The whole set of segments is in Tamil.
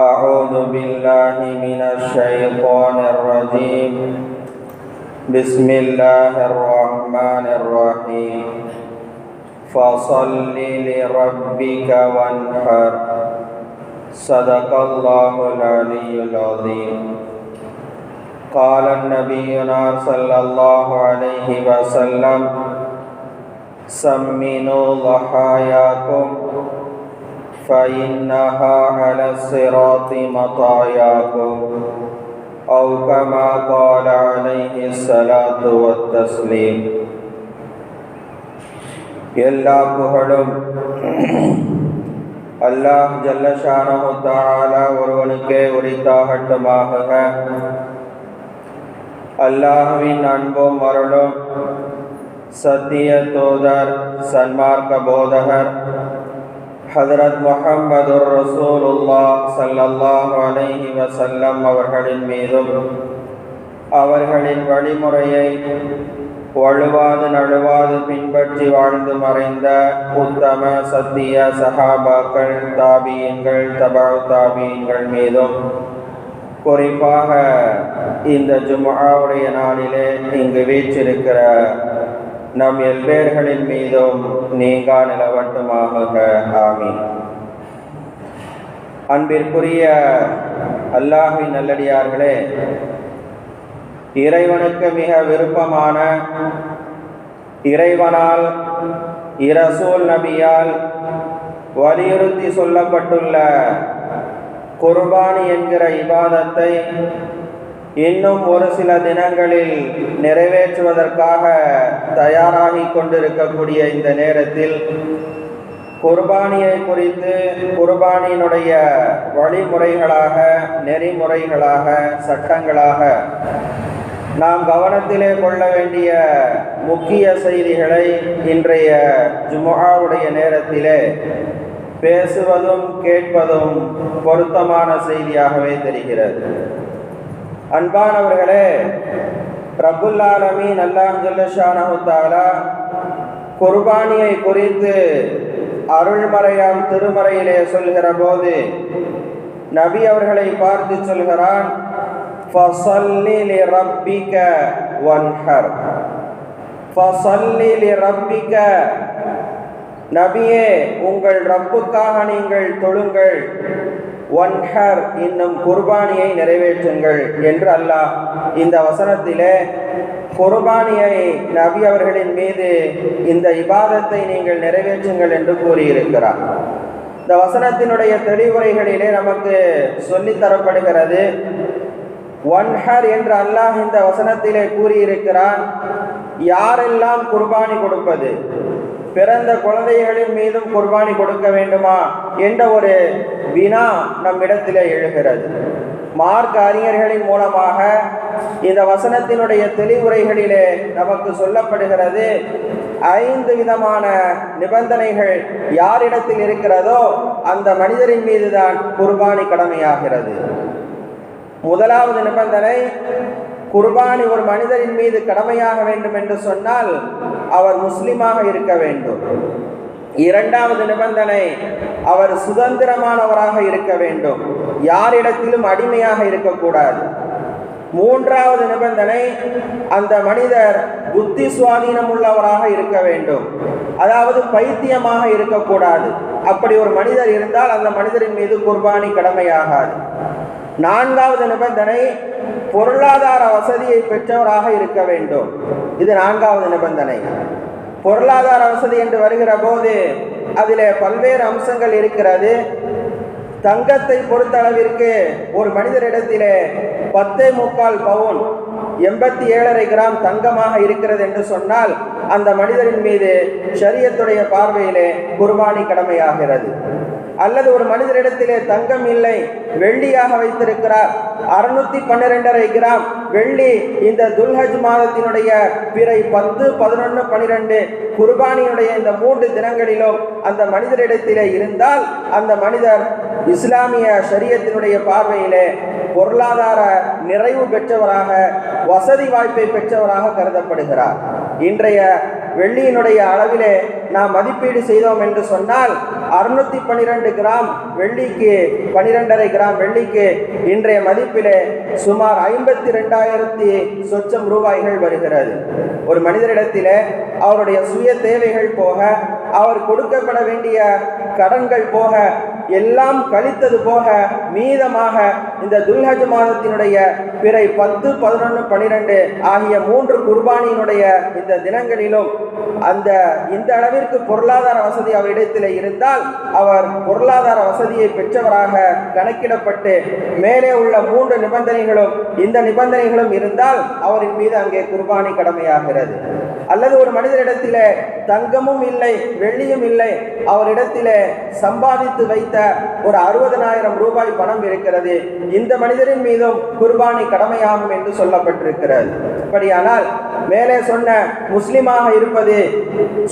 أعوذ بالله من الشيطان الرجيم. بسم الله الرحمن الرحيم. فصل لربك وانحر. صدق الله العلي العظيم. قال النبينا صلى الله عليه وسلم، سمنوا ضحاياكم. فإنها على الصراط مطاياكم أو كما قال عليه الصلاة والتسليم எல்லா புகழும் அல்லாஹ் ஜல்லஷானஹு தஆலா ஒருவனுக்கே உரித்தாகட்டுமாக அல்லாஹ்வின் அன்பும் அருளும் சத்திய தூதர் சன்மார்க்க போதகர் ஹதரத் முகமது ரசூலுல்லா சல்லல்லாஹ் அலைஹி வசல்லம் அவர்களின் மீதும் அவர்களின் வழிமுறையை வழுவாது நழுவாது பின்பற்றி வாழ்ந்து மறைந்த உத்தம சத்திய சஹாபாக்கள் தாபியங்கள் தபா தாபியங்கள் மீதும் குறிப்பாக இந்த ஜுமாவுடைய நாளிலே இங்கு வீச்சிருக்கிற நம் எல்பேர்களின் மீதும் நீங்கா நிலவட்டுமாக ஆமீன். அன்பிற்குரிய அல்லாஹின் நல்லடியார்களே இறைவனுக்கு மிக விருப்பமான இறைவனால் இரசூல் நபியால் வலியுறுத்தி சொல்லப்பட்டுள்ள குர்பானி என்கிற இபாதத்தை இன்னும் ஒரு சில தினங்களில் நிறைவேற்றுவதற்காக தயாராகி கொண்டிருக்கக்கூடிய இந்த நேரத்தில் குர்பானியை குறித்து குர்பானியினுடைய வழிமுறைகளாக நெறிமுறைகளாக சட்டங்களாக நாம் கவனத்திலே கொள்ள வேண்டிய முக்கிய செய்திகளை இன்றைய ஜுமுகாவுடைய நேரத்திலே பேசுவதும் கேட்பதும் பொருத்தமான செய்தியாகவே தெரிகிறது. அன்பானவர்களே ரபுல்லாலமீன் அல்லாம் ஜல்லஷானஹு குர்பானியை குறித்து அருள்மறையாம் திருமறையிலே சொல்கிற போது நபி அவர்களை பார்த்து சொல்கிறான் ரப்பிக நபியே உங்கள் ரப்புக்காக நீங்கள் தொழுங்கள். ஒன்ஹர் இன்னும் குர்பானியை நிறைவேற்றுங்கள் என்று அல்லாஹ் இந்த வசனத்திலே குர்பானியை நபி அவர்களின் மீது இந்த இபாதத்தை நீங்கள் நிறைவேற்றுங்கள் என்று கூறியிருக்கிறார். இந்த வசனத்தினுடைய தெளிவுரைகளிலே நமக்கு சொல்லித்தரப்படுகிறது ஒன்ஹர் என்று அல்லாஹ் இந்த வசனத்திலே கூறியிருக்கிறான். யாரெல்லாம் குர்பானி கொடுப்பது? பிறந்த குழந்தைகளின் மீதும் குர்பானி கொடுக்க வேண்டுமா? என்ற ஒரு வினா நம்மிடத்தில் எழுகிறது. மார்க் அறிஞர்களின் மூலமாக இந்த வசனத்தினுடைய தெளிவுரைகளிலே நமக்கு சொல்லப்படுகிறது ஐந்து விதமான நிபந்தனைகள் யாரிடத்தில் இருக்கிறதோ அந்த மனிதரின் மீதுதான் குர்பானி கடமையாகிறது. முதலாவது நிபந்தனை குர்பானி ஒரு மனிதரின் மீது கடமையாக வேண்டும் என்று சொன்னால் அவர் முஸ்லிமாக இருக்க வேண்டும். இரண்டாவது நிபந்தனை அவர் சுதந்திரமானவராக இருக்க வேண்டும். யாரிடத்திலும் அடிமையாக இருக்கக்கூடாது. மூன்றாவது நிபந்தனை அந்த மனிதர் புத்தி சுவாதீனம் உள்ளவராக இருக்க வேண்டும். அதாவது பைத்தியமாக இருக்கக்கூடாது. அப்படி ஒரு மனிதர் இருந்தால் அந்த மனிதரின் மீது குர்பானி கடமையாகாது. நான்காவது நிபந்தனை பொருளாதார வசதியை பெற்றவராக இருக்க வேண்டும். இது நான்காவது நிபந்தனை. பொருளாதார வசதி என்று வருகிற போது அதில் பல்வேறு அம்சங்கள் இருக்கிறது. தங்கத்தை பொறுத்த அளவிற்கு ஒரு மனிதரிடத்திலே பத்தே முக்கால் பவுன் எண்பத்தி ஏழரை கிராம் தங்கமாக இருக்கிறது என்று சொன்னால் அந்த மனிதரின் மீது ஷரியத்துடைய பார்வையிலே குர்பானி கடமையாகிறது. அல்லது ஒரு மனிதரிடத்திலே தங்கம் இல்லை வெள்ளியாக வைத்திருக்கிறார். அறுநூத்தி பன்னிரெண்டரை கிராம் வெள்ளி இந்த துல்ஹஜ் மாதத்தினுடைய பிறை பத்து பதினொன்று பனிரெண்டு குர்பானியுடைய இந்த மூன்று தினங்களிலும் அந்த மனிதரிடத்திலே இருந்தால் அந்த மனிதர் இஸ்லாமிய ஷரியத்தினுடைய பார்வையிலே பொருளாதார நிறைவு பெற்றவராக வசதி வாய்ப்பை பெற்றவராக கருதப்படுகிறார். இன்றைய வெள்ளியினுடைய அளவிலே நாம் மதிப்பீடு செய்தோம் என்று சொன்னால் அறுநூத்தி பன்னிரெண்டு கிராம் வெள்ளிக்கு பனிரெண்டரை கிராம் வெள்ளிக்கு இன்றைய மதிப்பிலே சுமார் ஐம்பத்தி ரெண்டாயிரத்தி சொச்சம் ரூபாய்கள் வருகிறது. ஒரு மனிதரிடத்திலே அவருடைய சுய தேவைகள் போக அவர் கொடுக்கப்பட வேண்டிய கடன்கள் போக எல்லாம் கழித்தது போக மீதமாக இந்த துல்ஹஜ் மாதத்தினுடைய பிறை பத்து பதினொன்று பனிரெண்டு ஆகிய மூன்று குர்பானியினுடைய இந்த தினங்களிலும் அந்த இந்த அளவிற்கு பொருளாதார வசதி அவரிடத்தில் இருந்தால் அவர் பொருளாதார வசதியை பெற்றவராக கணக்கிடப்பட்டு மேலே உள்ள மூன்று நிபந்தனைகளும் இந்த நிபந்தனைகளும் இருந்தால் அவரின் மீது அங்கே குர்பானி கடமையாகிறது. அல்லது ஒரு மனிதரிடத்திலே தங்கமும் இல்லை வெள்ளியும் இல்லை அவரிடத்திலே சம்பாதித்து வைத்த ஒரு அறுபதனாயிரம் ரூபாய் பணம் இருக்கிறது. இந்த மனிதரின் மீதும் குர்பானி கடமையாகும் என்று சொல்லப்பட்டிருக்கிறது. அப்படியானால் மேலே சொன்ன முஸ்லிமாக இருப்பது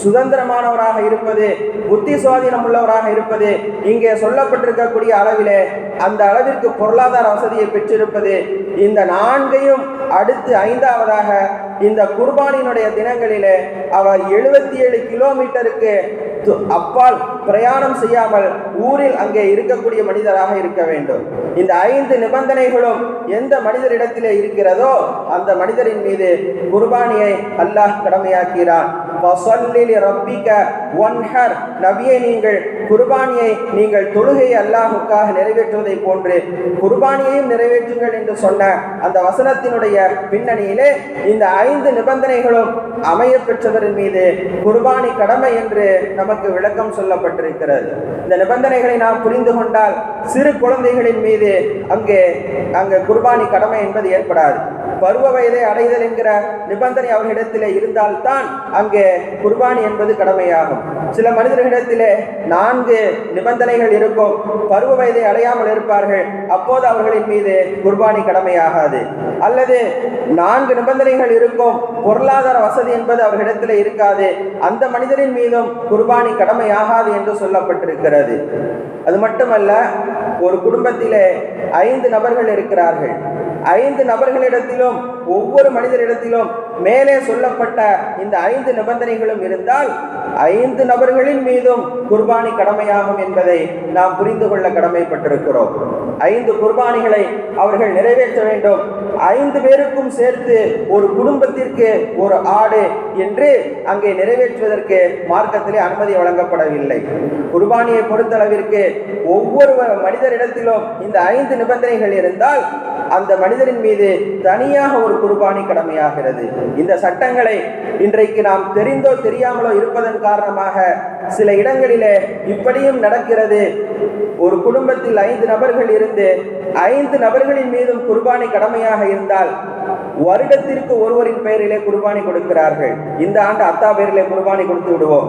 சுதந்திரமானவராக இருப்பது புத்தி சுவாதீனம் உள்ளவராக இருப்பது இங்கே சொல்லப்பட்டிருக்கக்கூடிய அளவிலே அந்த அளவிற்கு பொருளாதார வசதியை பெற்றிருப்பது இந்த நான்கையும் அடுத்து ஐந்தாவதாக இந்த குர்பானினுடைய தினங்களிலே அவர் எழுபத்தி ஏழு கிலோமீட்டருக்கு அப்பால் பிரயாணம் செய்யாமல் ஊரில் அங்கே இருக்கக்கூடிய மனிதராக இருக்க வேண்டும். இந்த ஐந்து நிபந்தனைகளும் எந்த மனிதரிடத்திலே இருக்கிறதோ அந்த மனிதரின் மீது குர்பானியை அல்லாஹ் கடமையாக்கிறான். வசல்லில் ரப்பிக்க ஒன்ஹர் நபியை நீங்கள் குர்பானியை நீங்கள் தொழுகை அல்லாஹுக்காக நிறைவேற்றுவதை போன்று குர்பானியையும் நிறைவேற்றுங்கள் என்று சொன்ன அந்த வசனத்தினுடைய பின்னணியிலே இந்த ஐந்து நிபந்தனைகளும் அமைய பெற்றவரின் மீது குர்பானி கடமை என்று நமக்கு விளக்கம் சொல்லப்பட்டிருக்கிறது. இந்த நிபந்தனைகளை நாம் புரிந்து கொண்டால் சிறு குழந்தைகளின் மீது அங்கே அங்கே குர்பானி கடமை என்பது ஏற்படாது. பருவ வயதை அடைதல் என்கிற நிபந்தனை அவர்களிடத்திலே இருந்தால்தான் அங்கே குர்பானி என்பது கடமையாகும். சில மனிதர்களிடத்திலே நான்கு நிபந்தனைகள் இருக்கும். பருவ வயதை அடையாமல் இருப்பார்கள். அப்போது அவர்களின் மீது குர்பானி கடமையாகாது. அல்லது நான்கு நிபந்தனைகள் இருக்கும். பொருளாதார வசதி என்பது அவர்களிடத்தில் இருக்காது. அந்த மனிதரின் மீதும் குர்பானி கடமையாகாது என்று சொல்லப்பட்டிருக்கிறது. அது மட்டுமல்ல ஒரு குடும்பத்திலே ஐந்து நபர்கள் இருக்கிறார்கள். ஐந்து நபர்களிடத்திலும் ஒவ்வொரு மனிதரிடத்திலும் மேலே சொல்லப்பட்ட இந்த ஐந்து நிபந்தனைகளும் இருந்தால் ஐந்து நபர்களின் மீதும் குர்பானி கடமையாகும் என்பதை நாம் புரிந்து கொள்ள கடமைப்பட்டிருக்கிறோம். ஐந்து குர்பானிகளை அவர்கள் நிறைவேற்ற வேண்டும். ஐந்து பேருக்கும் சேர்த்து ஒரு குடும்பத்திற்கு ஒரு ஆடு என்று அங்கே நிறைவேற்றுவதற்கு மார்க்கத்திலே அனுமதி வழங்கப்படவில்லை. குர்பானியை பொறுத்தளவிற்கு ஒவ்வொரு மனிதரிடத்திலும் இந்த ஐந்து நிபந்தனைகள் இருந்தால் அந்த மனிதரின் மீது தனியாக ஒரு குர்பானி கடமையாகிறது. இந்த சட்டங்களை இன்றைக்கு நாம் தெரிந்தோ தெரியாமலோ இருப்பதன் காரணமாக சில இடங்களிலே இப்படியும் நடக்கிறது. ஒரு குடும்பத்தில் ஐந்து நபர்கள் இருந்து ஐந்து நபர்களின் மீதும் குர்பானி கடமையாக இருந்தால் வருடத்திற்கு ஒருவரின் பெயரிலே குர்பானி கொடுக்கிறார்கள். இந்த ஆண்டு அத்தா பேரிலே குர்பானி கொடுத்து விடுவோம்.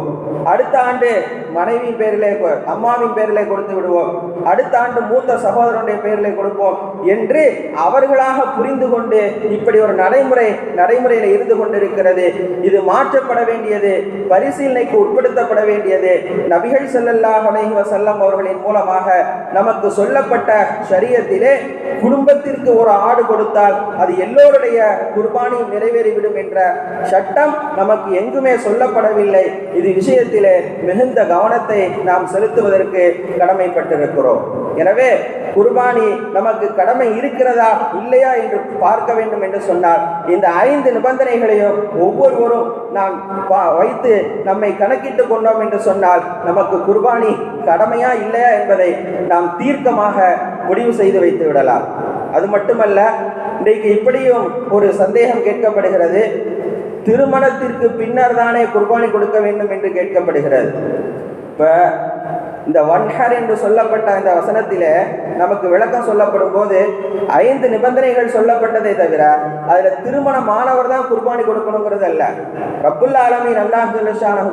அடுத்த ஆண்டு மனைவியின் பேரிலே அம்மாவின் பேரிலே கொடுத்து விடுவோம். அடுத்த ஆண்டு மூத்த சகோதரனுடைய பெயரிலே கொடுப்போம் என்று அவர்களாக புரிந்து கொண்டு இப்படி ஒரு நடைமுறை நடைமுறையில் இருந்து கொண்டிருக்கிறது. இது மாற்றப்பட வேண்டியது பரிசீலனைக்கு உட்படுத்தப்பட வேண்டியது. நபிகள் செல்லல்லா அலைஹி செல்லம் அவர்களின் மூலமாக நமக்கு சொல்லப்பட்ட சரியத்திலே குடும்பத்திற்கு ஒரு ஆடு கொடுத்தால் அது எல்லோருடைய குர்பானி நிறைவேறிவிடும் என்ற சட்டம் நமக்கு எங்குமே சொல்லப்படவில்லை. இது விஷயத்திலே மிகுந்த கவனத்தை நாம் செலுத்துவதற்கு கடமைப்பட்டிருக்கிறோம். எனவே குர்பானி நமக்கு கடமை இருக்கிறதா இல்லையா என்று பார்க்க வேண்டும் என்று சொன்னால் இந்த ஐந்து நிபந்தனைகளையும் ஒவ்வொருவரும் நாம் பா- வைத்து நம்மை கணக்கிட்டு கொண்டோம் என்று சொன்னால் நமக்கு குர்பானி கடமையா இல்லையா என்பதை நாம் தீர்க்கமாக முடிவு செய்து வைத்து விடலாம். அது மட்டுமல்ல இன்றைக்கு இப்படியும் ஒரு சந்தேகம் கேட்கப்படுகிறது. திருமணத்திற்கு பின்னர் தானே குர்பானி கொடுக்க வேண்டும் என்று கேட்கப்படுகிறது. இப்போ இந்த வன்ஹர் என்று சொல்லப்பட்ட இந்த வசனத்திலே நமக்கு விளக்கம் சொல்லப்படும் போது ஐந்து நிபந்தனைகள் சொல்லப்பட்டதை தவிர அதுல திருமணமானவர் தான் குர்பானி கொடுக்கணுங்கிறது அல்ல. ரப்புல்லா ஆலமீன் நல்லா ஜல்லஷானஹு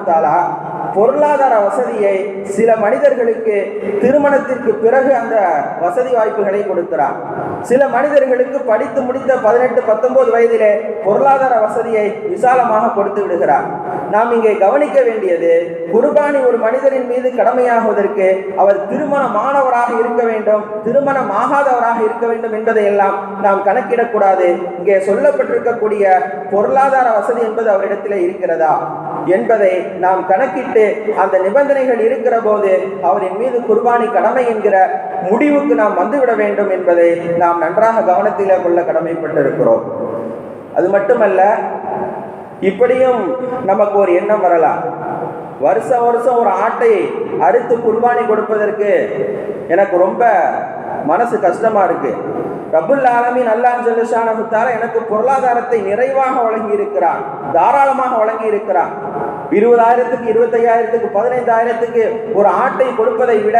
பொருளாதார வசதியை சில மனிதர்களுக்கு திருமணத்திற்கு பிறகு அந்த வசதி வாய்ப்புகளை கொடுக்கிறார். சில மனிதர்களுக்கு படித்து முடித்த பதினெட்டு பத்தொன்பது வயதிலே பொருளாதார வசதியை விசாலமாக கொடுத்து விடுகிறார். நாம் இங்கே கவனிக்க வேண்டியது குர்பானி ஒரு மனிதரின் மீது கடமையாகுவதற்கு அவர் திருமணமானவராக இருக்க வேண்டும் திருமணம் ஆகாதவராக இருக்க வேண்டும் என்பதை எல்லாம் நாம் கணக்கிடக்கூடாது. இங்கே சொல்லப்பட்டிருக்கக்கூடிய பொருளாதார வசதி என்பது அவரிடத்தில் இருக்கிறதா என்பதை நாம் கணக்கிட்டு அந்த நிபந்தனைகள் இருக்கிற போது அவரின் மீது குர்பானி கடமை என்கிற முடிவுக்கு நாம் வந்துவிட வேண்டும் என்பதை நாம் நன்றாக கவனத்தில் கொள்ள கடமைப்பட்டிருக்கிறோம். அது மட்டுமல்ல இப்படியும் நமக்கு ஒரு எண்ணம் வரலாம். வருஷம் வருஷம் ஒரு ஆட்டை அறுத்து குர்பானி கொடுப்பதற்கு எனக்கு ரொம்ப மனசு கஷ்டமா இருக்கு. ரபுல் ஆலமின் அல்லாஹ் ஜல்லுஷானகுத்தால எனக்கு பொருளாதாரத்தை நிறைவாக வழங்கி இருக்கிறான் தாராளமாக வழங்கி இருக்கிறான் இருபதாயிரத்துக்கு இருபத்தையாயிரத்துக்கு பதினைந்தாயிரத்துக்கு ஒரு ஆட்டை கொடுப்பதை விட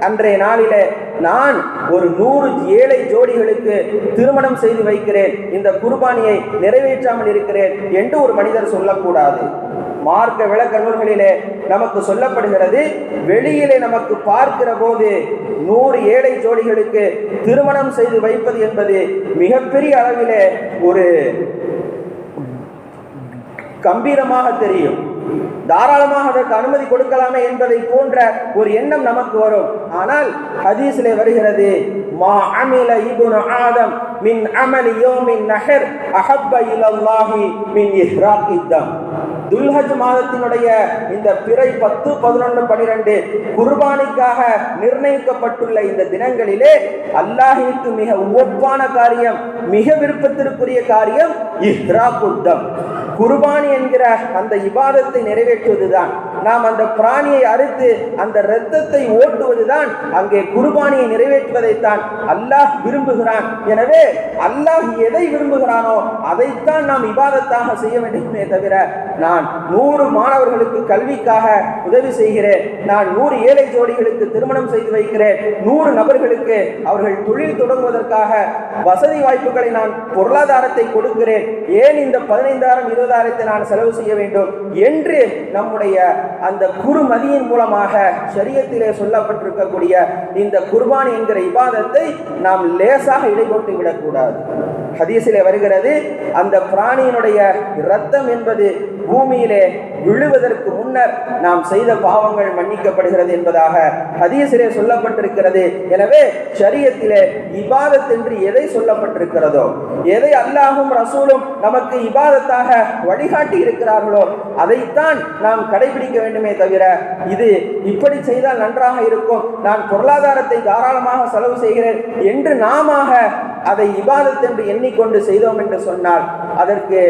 அன்றைய நாளிலே நான் ஒரு நூறு ஏழை ஜோடிகளுக்கு திருமணம் செய்து வைக்கிறேன். இந்த குர்பானியை நிறைவேற்றாமல் இருக்கிறேன் என்று ஒரு மனிதர் சொல்லக்கூடாது. மார்க்க விளக்க நூல்களிலே நமக்கு சொல்லப்படுகிறது வெளியிலே நமக்கு பார்க்கிற போது நூறு ஏழை ஜோடிகளுக்கு திருமணம் செய்து வைப்பது என்பது மிகப்பெரிய அளவிலே ஒரு கம்பீரமாக தெரியும். தாராளமாக அதற்கு அனுமதி கொடுக்கலாமே என்பதை போன்ற ஒரு எண்ணம் நமக்கு வரும். ஆனால் ஹதீஸிலே வருகிறது மா அமில இப்னு ஆதம் மின் அமலி யோமின் நஹர் அஹப்ப இலல்லாஹி மின் இஹ்ராக்கித்தம் துல்ஹஜ் மாதத்தினுடைய இந்த பிறை பத்து பதினொன்று பனிரெண்டு குர்பானிக்காக நிர்ணயிக்கப்பட்டுள்ள இந்த தினங்களிலே அல்லாஹிற்கு மிக ஒப்பான காரியம் மிக விருப்பத்திற்குரிய காரியம் இஹ்ராக்குத்தம். குர்பானி என்கிற அந்த இபாதத்தை நிறைவேற்றுவதுதான். நாம் அந்த பிராணியை அறுத்து அந்த இரத்தத்தை ஓட்டுவதுதான். அங்கே குர்பானியை நிறைவேற்றுவதைத்தான் அல்லாஹ் விரும்புகிறான். எனவே அல்லாஹ் எதை விரும்புகிறானோ அதைத்தான் நாம் இபாதத்தாக செய்ய வேண்டுமே தவிர நான் நூறு மாணவர்களுக்கு கல்விக்காக உதவி செய்கிறேன். நான் நூறு ஏழை ஜோடிகளுக்கு திருமணம் செய்து வைக்கிறேன். நூறு நபர்களுக்கு அவர்கள் தொழில் தொடங்குவதற்காக வசதி வாய்ப்புகளை நான் பொருளாதாரத்தை கொடுக்கிறேன். ஏன் இந்த பதினைந்தாயிரம் இருபதாயிரத்தை நான் செலவு செய்ய வேண்டும் என்று நம்முடைய அந்த குறுமதியின் மூலமாக சரியத்திலே சொல்லப்பட்டிருக்கக்கூடிய இந்த குர்பானி என்கிற இபாதத்தை நாம் லேசாக இடைபோட்டு விடக்கூடாது. ஹதீஸிலே வருகிறது அந்த பிராணியினுடைய இரத்தம் என்பது பூமியிலே விழுவதற்கு முன்னர் நாம் செய்த பாவங்கள் மன்னிக்கப்படுகிறது என்பதாக ஹதீசிலே சொல்லப்பட்டிருக்கிறது. எனவே சரியத்திலே இபாதத் என்று எதை சொல்லப்பட்டிருக்கிறதோ எதை அல்லாஹும் ரசூலும் நமக்கு இபாதத்தாக வழிகாட்டி இருக்கிறார்களோ அதைத்தான் நாம் கடைபிடிக்க வேண்டுமே தவிர இது இப்படி செய்தால் நன்றாக இருக்கும் நான் பொருளாதாரத்தை தாராளமாக செலவு செய்கிறேன் என்று நாம அதை இபாதத் என்று எண்ணிக்கொண்டு செய்தோம் என்று சொன்னால் அதற்கு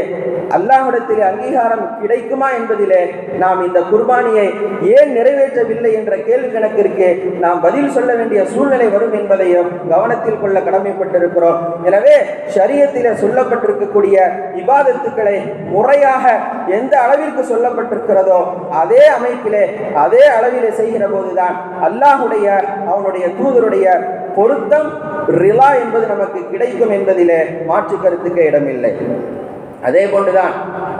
அல்லாஹிடத்தில் அங்கீகாரம் கிடைக்குமா என்பதிலே நாம் இந்த குர்பானியை ஏன் நிறைவேற்றவில்லை என்ற கேள்வி கணக்கிற்கு நாம் பதில் சொல்ல வேண்டிய சூழ்நிலை வரும் என்பதையும் கவனத்தில் கொள்ள கடமைப்பட்டிருக்கிறோம். எனவே ஷரியத்திலே சொல்லப்பட்டிருக்கக்கூடிய விவாதத்துக்களை முறையாக எந்த அளவிற்கு சொல்லப்பட்டிருக்கிறதோ அதே அமைப்பிலே அதே அளவிலே செய்கிற போதுதான் அல்லாஹுடைய அவனுடைய தூதருடைய பொருத்தம் ரிலா என்பது நமக்கு கிடைக்கும் என்பதிலே மாற்று கருத்துக்கு இடமில்லை. அதே போன்றுதான்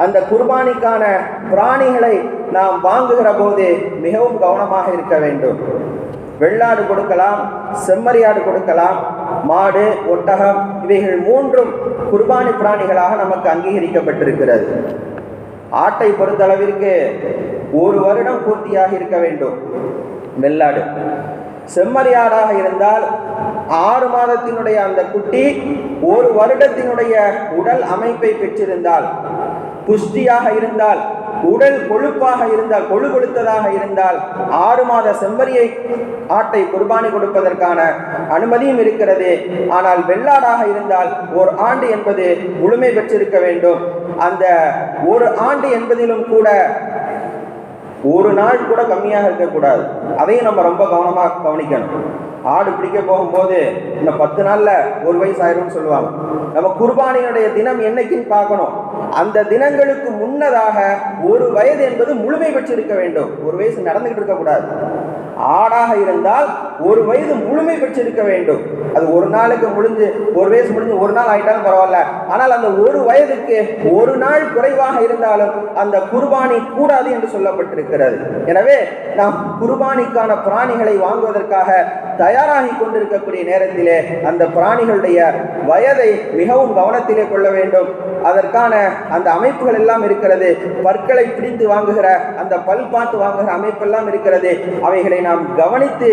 அந்த குர்பானிக்கான பிராணிகளை நாம் வாங்குகிற போது மிகவும் கவனமாக இருக்க வேண்டும். வெள்ளாடு கொடுக்கலாம் செம்மறியாடு கொடுக்கலாம் மாடு ஒட்டகம் இவைகள் மூன்றும் குர்பானி பிராணிகளாக நமக்கு அங்கீகரிக்கப்பட்டிருக்கிறது. ஆட்டை பொறுத்தளவிற்கு ஒரு வருடம் பூர்த்தியாக இருக்க வேண்டும். வெள்ளாடு. செம்மறியாடாக இருந்தால் ஆறு மாதத்தினுடைய அந்த குட்டி ஒரு வருடத்தினுடைய உடல் அமைப்பை பெற்றிருந்தால் புஷ்டியாக இருந்தால் உடல் கொழுப்பாக இருந்தால் கொழு கொழுத்ததாக இருந்தால் ஆறு மாத செம்மறியை ஆட்டை குர்பானி கொடுப்பதற்கான அனுமதியும் இருக்கிறது. ஆனால் வெள்ளாடாக இருந்தால் ஒரு ஆண்டு என்பது முழுமை பெற்றிருக்க வேண்டும். அந்த ஒரு ஆண்டு என்பதிலும் கூட ஒரு நாள் கூட கம்மியாக இருக்கக்கூடாது. அதையும் நம்ம ரொம்ப கவனமாக கவனிக்கணும். ஆடு பிடிக்க போகும்போது இன்னும் பத்து நாளில் ஒரு வயசு ஆயிரும்னு சொல்லுவாங்க. நம்ம குர்பானியினுடைய தினம் என்னைக்குன்னு பார்க்கணும். அந்த தினங்களுக்கு முன்னதாக ஒரு வயது என்பது முழுமை பெற்றிருக்க வேண்டும். ஒரு வயசு நடந்துகிட்டு இருக்கக்கூடாது. ஆடாக இருந்தால் ஒரு வயது முழுமை பெற்றிருக்க வேண்டும். அது ஒரு நாளுக்கு முடிஞ்சு ஒரு வயசு முடிஞ்சு ஒரு நாள் ஆயிட்டாலும் பரவாயில்ல. ஆனால் அந்த ஒரு வயதுக்கு ஒரு நாள் குறைவாக இருந்தாலும் அந்த குர்பானி கூடாது என்று சொல்லப்பட்டிருக்கிறது. எனவே நாம் குர்பானிக்கான பிராணிகளை வாங்குவதற்காக தயாராகி கொண்டிருக்கக்கூடிய நேரத்திலே அந்த பிராணிகளுடைய வயதை மிகவும் கவனத்திலே கொள்ள வேண்டும். அதற்கான அந்த அமைப்புகள் எல்லாம் இருக்கிறது. பற்களை பிடித்து வாங்குகிற அந்த பல் பார்த்து வாங்குகிற அமைப்பெல்லாம் இருக்கிறது. அவைகளை நாம் கவனித்து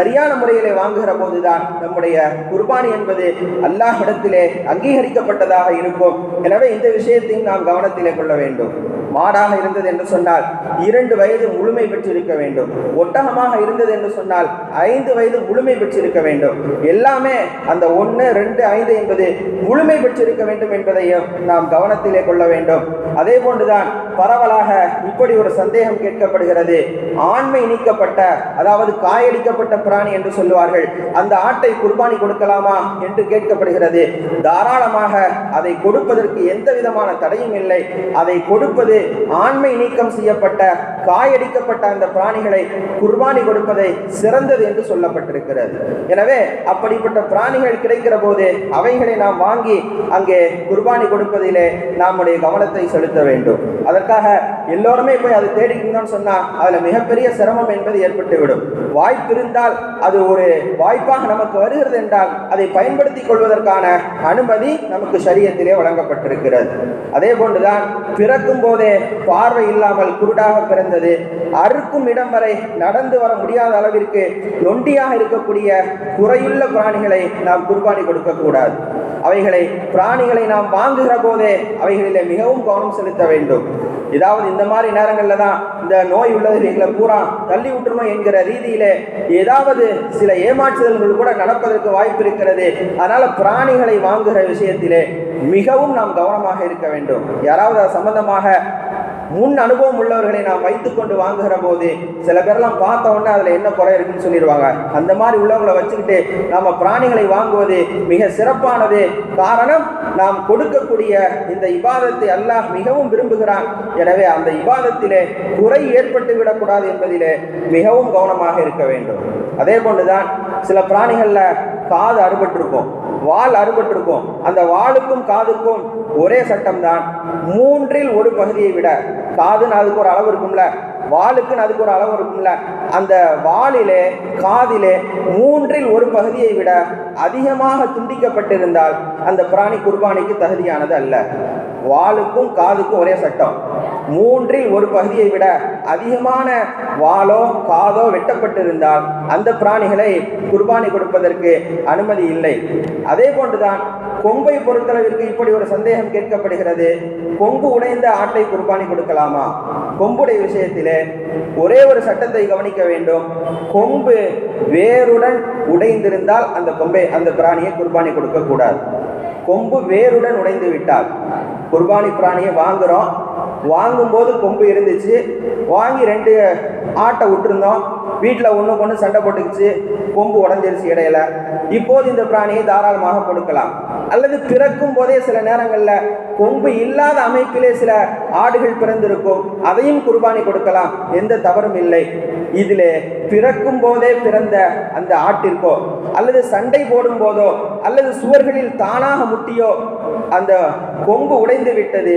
சரியான முறையிலே வாங்குகிற போதுதான் நம்முடைய குர்பானி என்பது அல்லாஹிடத்திலே அங்கீகரிக்கப்பட்டதாக இருக்கும். எனவே இந்த விஷயத்தையும் நாம் கவனத்திலே கொள்ள வேண்டும். மாடாக இருந்தது என்று சொன்னால் இரண்டு வயது முழுமை பெற்றிருக்க வேண்டும். ஒட்டகமாக இருந்தது என்று சொன்னால் ஐந்து வயது முழுமை பெற்றிருக்க வேண்டும். எல்லாமே அந்த ஒன்று ரெண்டு ஐந்து என்பது முழுமை பெற்றிருக்க வேண்டும் என்பதையும் நாம் கவனத்திலே கொள்ள வேண்டும். அதே போன்றுதான் பரவலாக இப்படி ஒரு சந்தேகம் கேட்கப்படுகிறது. ஆண்மை நீக்கப்பட்ட அதாவது காயடிக்கப்பட்ட பிராணி என்று சொல்லுவார்கள். அந்த ஆட்டை குர்பானி கொடுக்கலாமா என்று கேட்கப்படுகிறது. தாராளமாக அதை கொடுப்பதற்கு எந்த விதமான தடையும் இல்லை. அதை கொடுப்பது ஆண்மை நீக்கம் செய்யப்பட்ட காயடிக்கப்பட்ட அந்த பிராணிகளை குர்பானி கொடுப்பதை சிறந்தது என்று சொல்லப்பட்டிருக்கிறது. எனவே அப்படிப்பட்ட பிராணிகள் கிடைக்கிற போது அவைகளை நாம் வாங்கி அங்கே குர்பானி கொடுப்பதிலே நம்முடைய கவனத்தை செலுத்த வேண்டும். அதற்கு அதற்காக எல்லோருமே போய் அதை தேடிக்கணும்னு சொன்னால் அதுல மிகப்பெரிய சிரமம் என்பது ஏற்பட்டுவிடும். வாய்ப்பு இருந்தால் அது ஒரு வாய்ப்பாக நமக்கு வருகிறது என்றால் அதை பயன்படுத்திக் கொள்வதற்கான அனுமதி நமக்கு சரியத்திலே வழங்கப்பட்டிருக்கிறது. அதே போன்றுதான் பிறக்கும் போதே பார்வை இல்லாமல் குருடாக பிறந்தது அறுக்கும் இடம் வரை நடந்து வர முடியாத அளவிற்கு நொண்டியாக இருக்கக்கூடிய குறையுள்ள பிராணிகளை நாம் குர்பானி கொடுக்கக்கூடாது. அவைகளை பிராணிகளை நாம் வாங்குகிற போதே அவைகளிலே மிகவும் கவனம் செலுத்த வேண்டும். ஏதாவது இந்த மாதிரி நேரங்களில் தான் இந்த நோய் உள்ளவர்களை பூரா தள்ளி விட்டுறணும் என்கிற ரீதியிலே ஏதாவது சில ஏமாற்றுதல்கள் கூட நடப்பதற்கு வாய்ப்பு இருக்கிறது. அதனால பிராணிகளை வாங்குகிற விஷயத்திலே மிகவும் நாம் கவனமாக இருக்க வேண்டும். யாராவது சம்பந்தமாக முன் அனுபவம் உள்ளவர்களை நாம் வைத்துக்கொண்டு வாங்குகிற போது சில பேர்லாம் பார்த்த உடனே அதில் என்ன குறை இருக்குன்னு சொல்லிடுவாங்க. அந்த மாதிரி உள்ளவங்களை வச்சுக்கிட்டு நாம் பிராணிகளை வாங்குவது மிக சிறப்பானது. காரணம் நாம் கொடுக்கக்கூடிய இந்த இபாதத்தை அல்லாஹ் மிகவும் விரும்புகிறான். எனவே அந்த இபாதத்திலே குறை ஏற்பட்டு விடக்கூடாது என்பதிலே மிகவும் கவனமாக இருக்க வேண்டும். அதே போன்றுதான் சில பிராணிகளில் காது அறுபட்டிருக்கும் வால் அறுபட்டிருக்கும். அந்த வாளுக்கும் காதுக்கும் ஒரே சட்டம் தான் மூன்றில் ஒரு பகுதியை விட காதுன்னு அதுக்கு ஒரு அளவு இருக்கும்ல வாளுக்குன்னு அதுக்கு ஒரு அளவு இருக்கும்ல அந்த வாளிலே காதிலே மூன்றில் ஒரு பகுதியை விட அதிகமாக துண்டிக்கப்பட்டிருந்தால் அந்த பிராணி குர்பானிக்கு தகுதியானது அல்ல. வாளுக்கும் காதுக்கும் ஒரே சட்டம். மூன்றில் ஒரு பகுதியை விட அதிகமான வாளோ காதோ வெட்டப்பட்டிருந்தால் அந்த பிராணிகளை குர்பானி கொடுப்பதற்கு அனுமதி இல்லை. அதே போன்றுதான் கொம்பை பொறுத்தளவிற்கு இப்படி ஒரு சந்தேகம் கேட்கப்படுகிறது. கொம்பு உடைந்த ஆட்டை குர்பானி கொடுக்கலாமா? கொம்புடைய விஷயத்திலே ஒரே ஒரு சட்டத்தை கவனிக்க வேண்டும். கொம்பு வேருடன் உடைந்திருந்தால் அந்த கொம்பை அந்த பிராணியை குர்பானி கொடுக்கக்கூடாது. கொம்பு வேருடன் உடைந்து விட்டால் குர்பானி பிராணியை வாங்குறோம். வாங்கும்போது கொம்பு இருந்துச்சு. வாங்கி ரெண்டு ஆட்டை விட்டுருந்தோம். வீட்டில் ஒன்று கொண்டு சண்டை போட்டுக்கிச்சு. கொம்பு உடஞ்சிருச்சு இடையில. இப்போது இந்த பிராணியை தாராளமாக கொடுக்கலாம். அல்லது பிறக்கும் போதே சில நேரங்களில் கொம்பு இல்லாத அமைப்பிலே சில ஆடுகள் பிறந்திருக்கும். அதையும் குர்பானி கொடுக்கலாம். எந்த தவறும் இல்லை. இதிலே பிறக்கும் போதே பிறந்த அந்த ஆட்டிற்கோ அல்லது சண்டை போடும் போதோ அல்லது சுவர்களில் தானாக முட்டியோ அந்த கொம்பு உடைந்து விட்டது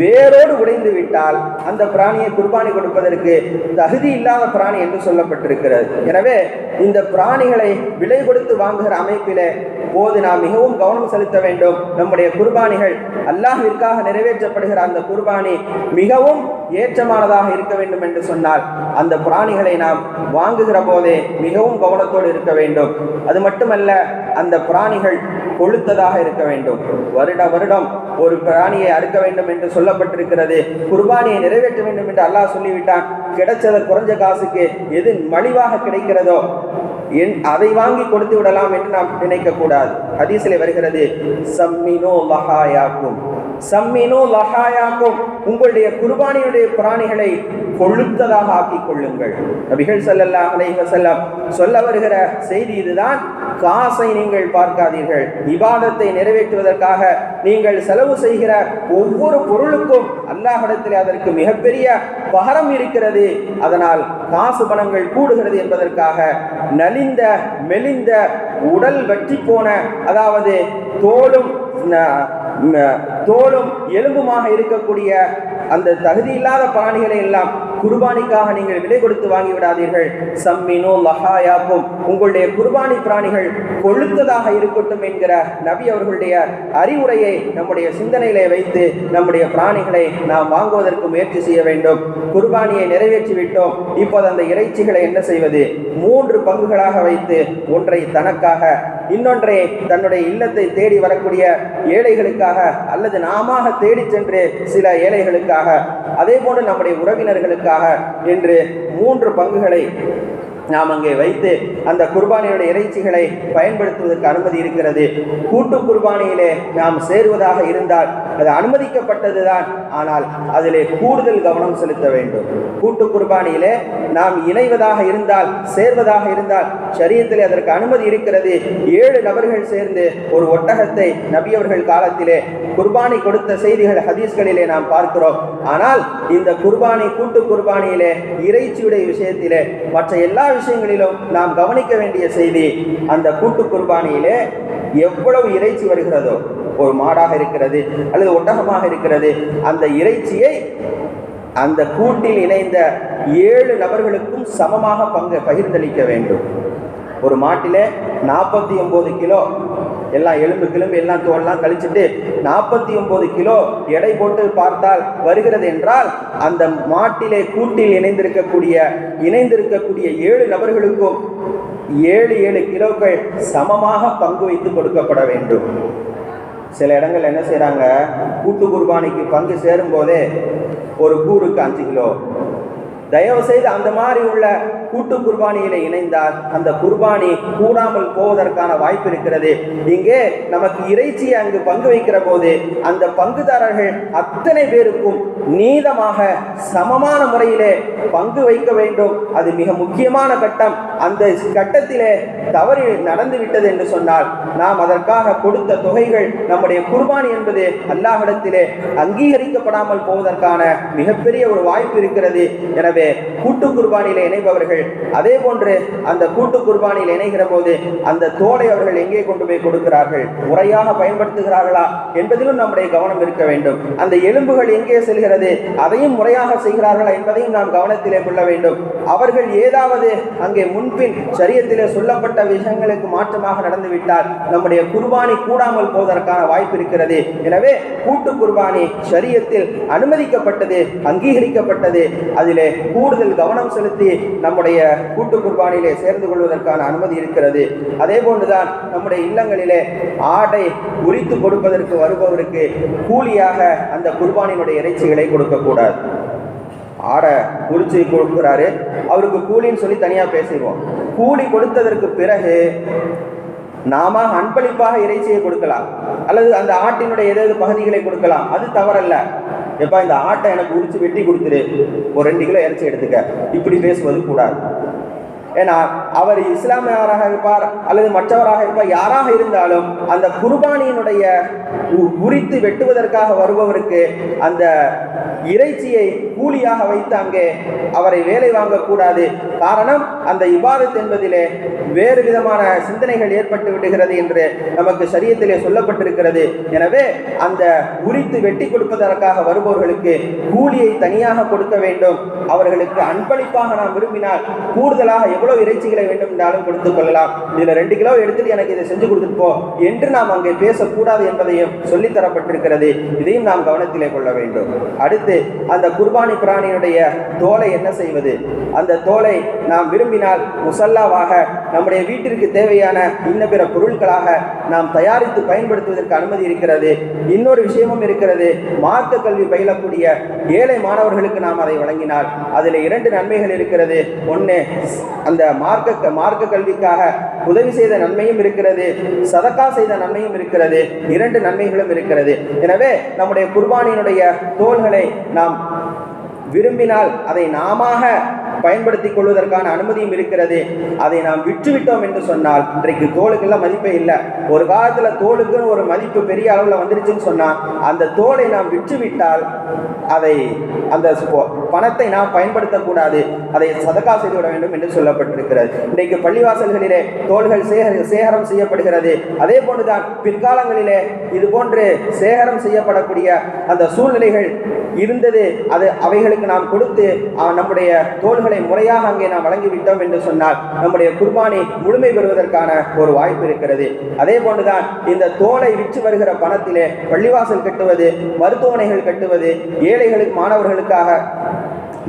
வேரோடு உடைந்து விட்டால் அந்த பிராணியை குர்பானி கொடுப்பதற்கு தகுதி இல்லாத பிராணி என்று சொல்லப்பட்டிருக்கிறது. எனவே இந்த பிராணிகளை விலை கொடுத்து வாங்குகிற அமைப்பிலே போது நாம் மிகவும் கவனம் செலுத்த வேண்டும். நம்முடைய குர்பானிகள் அல்லாஹிற்காக நிறைவேற்றப்படுகிற அந்த குர்பானி மிகவும் ஏற்றமானதாக இருக்க வேண்டும் என்று சொன்னால் அந்த பிராணிகளை நாம் வாங்குகிற போதே மிகவும் கவனத்தோடு இருக்க வேண்டும். அது மட்டுமல்ல அந்த பிராணிகள் கொழுத்ததாக இருக்க வேண்டும். வருட வருடம் ஒரு பிராணியை அறுக்க வேண்டும் என்று சொல்லப்பட்டிருக்கிறது. குர்பானியை நிறைவேற்ற வேண்டும் என்று அல்லாஹ் சொல்லிவிட்டான். கிடைச்சத குறைஞ்ச காசுக்கு எது மலிவாக கிடைக்கிறதோ என் அதை வாங்கி கொடுத்து விடலாம் என்று நாம் நினைக்க கூடாது வருகிறது சம்மினோ லஹாயாக்கும். சம்மினோ லஹாயாக்கும். உங்களுடைய குர்பானியுடைய பிராணிகளை கொழுத்ததாக ஆக்கிக் கொள்ளுங்கள் நபிகள் சல்லல்லா அலைஹி சொல்ல வருகிற செய்தி இதுதான். காசை நீங்கள் பார்க்காதீர்கள். விவாதத்தை நிறைவேற்றுவதற்காக நீங்கள் செலவு செய்கிற ஒவ்வொரு பொருளுக்கும் அல்லாஹிடத்தில் அதற்கு மிகப்பெரிய பகரம் இருக்கிறது. அதனால் காசு பணங்கள் கூடுகிறது என்பதற்காக நலிந்த மெலிந்த உடல் வற்றி போன அதாவது தோலும் தோலும் எலும்புமாக இருக்கக்கூடிய அந்த தகுதி இல்லாத பிராணிகளை எல்லாம் குர்பானிக்காக நீங்கள் விலை கொடுத்து வாங்கி விடாதீர்கள் சம்மினோ லஹாயாக்கும். உங்களுடைய குர்பானி பிராணிகள் கொழுத்ததாக இருக்கட்டும் என்கிற நபி அவர்களுடைய அறிவுரையை நம்முடைய சிந்தனையிலே வைத்து நம்முடைய பிராணிகளை நாம் வாங்குவதற்கு முயற்சி செய்ய வேண்டும். குர்பானியை நிறைவேற்றி விட்டோம் இப்போது அந்த இறைச்சிகளை என்ன செய்வது? மூன்று பங்குகளாக வைத்து ஒன்றை தனக்காக இன்னொன்றை தன்னுடைய இல்லத்தை தேடி வரக்கூடிய ஏழைகளுக்காக அல்லது நாம தேடி சென்று சில ஏழைகளுக்காக அதே போன்று நம்முடைய உறவினர்களுக்காக என்று மூன்று பங்குகளை நாம் அங்கே வைத்து அந்த குர்பானியுடைய இறைச்சிகளை பயன்படுத்துவதற்கு அனுமதி இருக்கிறது. கூட்டு குர்பானியிலே நாம் சேருவதாக இருந்தால் அது அனுமதிக்கப்பட்டது தான் ஆனால் அதிலே கூடுதல் கவனம் செலுத்த வேண்டும். கூட்டு குர்பானியிலே நாம் இணைவதாக இருந்தால் சேர்வதாக இருந்தால் சரீரத்தில் அதற்கு அனுமதி இருக்கிறது. ஏழு நபர்கள் சேர்ந்து ஒரு ஒட்டகத்தை நபியவர்கள் காலத்திலே குர்பானி கொடுத்த செய்திகள் ஹதீஸ்களிலே நாம் பார்க்கிறோம். ஆனால் இந்த குர்பானி கூட்டு குர்பானியிலே இறைச்சியுடைய விஷயத்திலே மற்ற எல்லா விஷயங்களிலும் நாம் கவனிக்க வேண்டிய செய்தி அந்த கூட்டு குர்பானியிலே எவ்வளவு இறைச்சி வருகிறதோ ஒரு மாடாக இருக்கிறது அல்லது ஒட்டகமாக இருக்கிறது. அந்த இறைச்சியை அந்த கூட்டில் இணைந்த ஏழு நபர்களுக்கும் சமமாக பங்கு பகிர்ந்தளிக்க வேண்டும். ஒரு மாட்டிலே நாற்பத்தி ஒம்பது கிலோ எல்லாம் எலும்பு கிளம்பு எல்லாம் தோல்லாம் கழிச்சுட்டு நாற்பத்தி ஒம்பது கிலோ எடை போட்டு பார்த்தால் வருகிறது என்றால் அந்த மாட்டிலே கூட்டில் இணைந்திருக்கக்கூடிய இணைந்திருக்கக்கூடிய ஏழு நபர்களுக்கும் ஏழு ஏழு கிலோக்கள் சமமாக பங்கு வைத்து கொடுக்கப்பட வேண்டும். சில இடங்கள் என்ன செய்கிறாங்க கூட்டு குர்பானிக்கு பங்கு சேரும் போதே ஒரு கூருக்கு அஞ்சு கிலோ. தயவு செய்து அந்த மாதிரி உள்ள கூட்டு குர்பானியில இணைந்தால் அந்த குர்பானி கூடாமல் போவதற்கான வாய்ப்பு இருக்கிறது. இங்கே நமக்கு இறைச்சியை அங்கு பங்கு வைக்கிற போது அந்த பங்குதாரர்கள் அத்தனை பேருக்கும் நீதமாக சமமான முறையிலே பங்கு வைக்க வேண்டும். அது மிக முக்கியமான கட்டம். அந்த கட்டத்திலே தவறு நடந்து விட்டது என்று சொன்னால் நாம் அதற்காக கொடுத்த தொகைகள் நம்முடைய குர்பானி என்பது அல்லாஹிடத்திலே அங்கீகரிக்கப்படாமல் போவதற்கான மிகப்பெரிய ஒரு வாய்ப்பு இருக்கிறது. எனவே கூட்டு குர்பானியில் இணைபவர்கள் அதே போன்று அந்த கூட்டு குர்பானியில் இணைகிற போது அந்த தோலை அவர்கள் எங்கே கொண்டு போய் கொடுக்கிறார்கள்? முறையாக பயன்படுத்துகிறார்களா? என்பதிலும் நம்முடைய கவனம் இருக்க வேண்டும். அந்த எலும்புகள் எங்கே செல்கிறது? அதையும் முறையாக செய்கிறார்களா என்பதையும் நாம் கவனத்திலே கொள்ள வேண்டும். அவர்கள் ஏதாவது அங்கே முன்பின் சரியத்திலே சொல்லப்பட்ட விஷயங்களுக்கு மாற்றமாக நடந்துவிட்டால் நம்முடைய குர்பானி கூடாமல் போவதற்கான வாய்ப்பு இருக்கிறது. எனவே கூட்டு குர்பானி சரியத்தில் அனுமதிக்கப்பட்டது அங்கீகரிக்கப்பட்டது. அதிலே கூடுதல் கவனம் செலுத்தி நம்முடைய கூட்டு குர்பானிலே சேர்ந்து கொள்வதற்கான அனுமதி இருக்கிறது. அதே போன்றுதான் நம்முடைய இல்லங்களிலே ஆடை உரித்து கொடுப்பதற்கு வருபவருக்கு கூலியாக அந்த குர்பானினுடைய இறைச்சிகளை கொடுக்கக்கூடாது. ஆடை குறிச்சு கொடுக்குறாரு. அவருக்கு கூலின்னு சொல்லி தனியாக பேசிடுவோம். கூலி கொடுத்ததற்கு பிறகு நாம அன்பளிப்பாக இறைச்சியை கொடுக்கலாம். அல்லது அந்த ஆட்டினுடைய ஏதாவது பகுதிகளை கொடுக்கலாம். அது தவறல்ல. எப்பா இந்த ஆட்டை எனக்கு உரிச்சு வெட்டி கொடுத்துரு. ஒரு ரெண்டு கிலோ இறைச்சி எடுத்துக்க. இப்படி பேசுவது கூடாது. ஏன்னா அவர் இஸ்லாமியராக இருப்பார் அல்லது மற்றவராக இருப்பார் யாராக இருந்தாலும் அந்த குர்பானியினுடைய உ- உரித்து வெட்டுவதற்காக வருபவருக்கு அந்த இறைச்சியை கூலியாக வைத்து அங்கே அவரை வேலை வாங்கக்கூடாது. காரணம் அந்த இபாதத் என்பதிலே வேறு விதமான சிந்தனைகள் ஏற்பட்டு விடுகிறது என்று நமக்கு சரியத்திலே சொல்லப்பட்டிருக்கிறது. எனவே அந்த உரித்து வெட்டி கொடுப்பதற்காக வருபவர்களுக்கு கூலியை தனியாக கொடுக்க வேண்டும். அவர்களுக்கு அன்பளிப்பாக நாம் விரும்பினால் கூடுதலாக எவ்வளவு இறைச்சிகளை வேண்டும் என்றாலும் கொடுத்துக் கொள்ளலாம். இதுல ரெண்டு கிலோ எடுத்துட்டு எனக்கு இதை செஞ்சு கொடுத்துட்டு போ என்று நாம் அங்கே பேசக்கூடாது என்பதையும் சொல்லித்தரப்பட்டிருக்கிறது. இதையும் நாம் கவனத்திலே கொள்ள வேண்டும். அடுத்து அந்த குர்பானி பிராணியினுடைய தோலை என்ன செய்வது? அந்த தோலை நாம் விரும்பினால் முசல்லாவாக நம்முடைய வீட்டிற்கு தேவையான இன்ன பிற பொருட்களாக நாம் தயாரித்து பயன்படுத்துவதற்கு அனுமதி இருக்கிறது. இன்னொரு விஷயமும் இருக்கிறது. மார்க்க கல்வி பயிலக்கூடிய ஏழை மாணவர்களுக்கு நாம் அதை வழங்கினால் அதில் இரண்டு நன்மைகள் இருக்கிறது. ஒன்று அந்த மார்க்க மார்க்க கல்விக்காக உதவி செய்த நன்மையும் இருக்கிறது. சதக்கா செய்த நன்மையும் இருக்கிறது. இரண்டு நன்மைகளும் இருக்கிறது. எனவே நம்முடைய குர்பானியினுடைய தோள்களை நாம் விரும்பினால் அதை நாமாக பயன்படுத்திக் கொள்வதற்கான அனுமதியும் இருக்கிறது. அதை நாம் விற்றுவிட்டோம் என்று சொன்னால் இன்றைக்கு தோலுக்கெல்லாம் மதிப்பே இல்லை. ஒரு காலத்துல தோலுக்குன்னு ஒரு மதிப்பு பெரிய அளவில் வந்துருச்சுன்னு சொன்னால் அந்த தோலை நாம் விற்றுவிட்டால் அதை அந்த பணத்தை நாம் பயன்படுத்தக்கூடாது அதை சதக்கா செய்து விட வேண்டும் என்று சொல்லப்பட்டிருக்கிறது. இன்றைக்கு பள்ளிவாசல்களிலே தோள்கள் சேகரி சேகரம் செய்யப்படுகிறது. அதே போன்றுதான் பிற்காலங்களிலே இது போன்று சேகரம் செய்யப்படக்கூடிய அந்த சூழ்நிலைகள் இருந்தது. அது அவைகளுக்கு நாம் கொடுத்து நம்முடைய தோள்கள் முறையாக அங்கே நாம் வழங்கிவிட்டோம் என்று சொன்னால் நம்முடைய குர்பானி முழுமை பெறுவதற்கான ஒரு வாய்ப்பு இருக்கிறது. அதே போன்றுதான் இந்த தோலை விற்று வருகிற பணத்திலே பள்ளிவாசல் கட்டுவது மருத்துவமனைகள் கட்டுவது ஏழைகளுக்கு மாணவர்களுக்காக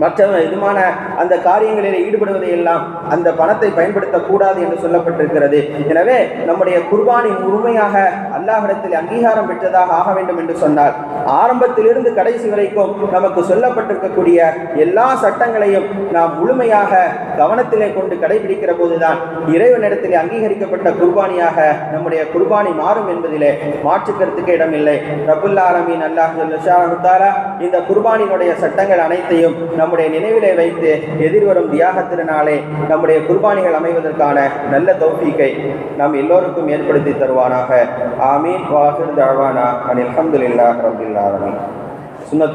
மற்ற விதமான அந்த காரியங்களில் ஈடுபடுவதை எல்லாம் அந்த பணத்தை பயன்படுத்தக்கூடாது என்று சொல்லப்பட்டிருக்கிறது. எனவே நம்முடைய குர்பானி முழுமையாக அல்லாஹிடத்தில் அங்கீகாரம் பெற்றதாக ஆக வேண்டும் என்று சொன்னால் ஆரம்பத்திலிருந்து கடைசி வரைக்கும் நமக்கு சொல்லப்பட்டிருக்கக்கூடிய எல்லா சட்டங்களையும் நாம் முழுமையாக கவனத்திலே கொண்டு கடைபிடிக்கிற போதுதான் இறைவனிடத்தில் அங்கீகரிக்கப்பட்ட குர்பானியாக நம்முடைய குர்பானி மாறும் என்பதிலே மாற்றுக்கருத்துக்கு இடமில்லை. ரபுல்லா ஆலமீன் அல்லாஹ் இந்த குர்பானினுடைய சட்டங்கள் அனைத்தையும் நம்முடைய நினைவிலே வைத்து எதிர்வரும் தியாக திருநாளே நம்முடைய குர்பானிகள் அமைவதற்கான நல்ல தௌஃபீக்கை நாம் எல்லோருக்கும் ஏற்படுத்தி தருவானாக. ஆமீன். வாஹிர் தஅவானா. அனில் அஹமதுல்லா ரப்பில் சுண்ணத்து